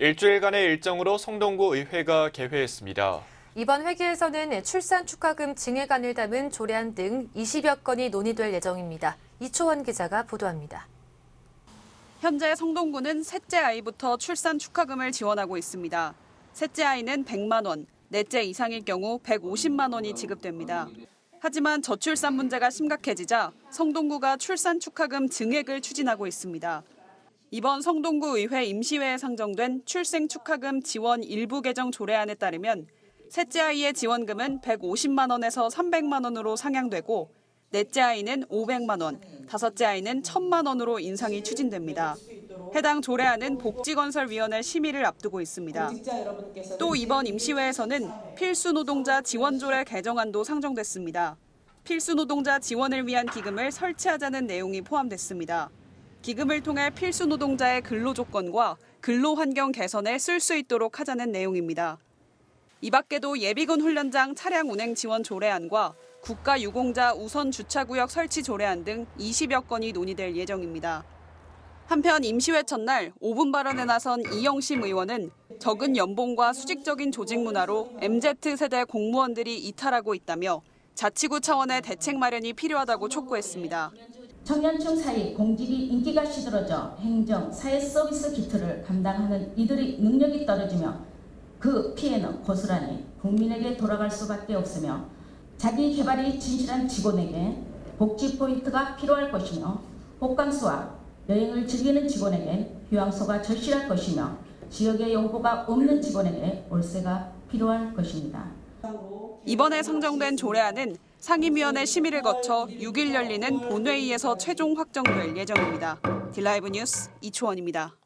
일주일간의 일정으로 성동구 의회가 개회했습니다. 이번 회기에서는 출산 축하금 증액안을 담은 조례안 등 20여 건이 논의될 예정입니다. 이초원 기자가 보도합니다. 현재 성동구는 셋째 아이부터 출산 축하금을 지원하고 있습니다. 셋째 아이는 100만 원, 넷째 이상일 경우 150만 원이 지급됩니다. 하지만 저출산 문제가 심각해지자 성동구가 출산 축하금 증액을 추진하고 있습니다. 이번 성동구 의회 임시회에 상정된 출생 축하금 지원 일부 개정 조례안에 따르면 셋째 아이의 지원금은 150만 원에서 300만 원으로 상향되고 넷째 아이는 500만 원, 다섯째 아이는 1000만 원으로 인상이 추진됩니다. 해당 조례안은 복지건설위원회 심의를 앞두고 있습니다. 또 이번 임시회에서는 필수 노동자 지원 조례 개정안도 상정됐습니다. 필수 노동자 지원을 위한 기금을 설치하자는 내용이 포함됐습니다. 기금을 통해 필수 노동자의 근로 조건과 근로 환경 개선에 쓸 수 있도록 하자는 내용입니다. 이 밖에도 예비군 훈련장 차량 운행 지원 조례안과 국가 유공자 우선 주차구역 설치 조례안 등 20여 건이 논의될 예정입니다. 한편 임시회 첫날 5분 발언에 나선 이영심 의원은 적은 연봉과 수직적인 조직 문화로 MZ세대 공무원들이 이탈하고 있다며 자치구 차원의 대책 마련이 필요하다고 촉구했습니다. 청년층 사이 공직이 인기가 시들어져 행정, 사회 서비스 기틀을 감당하는 이들의 능력이 떨어지며 그 피해는 고스란히 국민에게 돌아갈 수밖에 없으며 자기 개발이 진실한 직원에게 복지 포인트가 필요할 것이며 호캉스와 여행을 즐기는 직원에게 휴양소가 절실할 것이며 지역의 연고가 없는 직원에게 월세가 필요할 것입니다. 이번에 상정된 조례안은 상임위원회 심의를 거쳐 6일 열리는 본회의에서 최종 확정될 예정입니다. 딜라이브 뉴스 이초원입니다.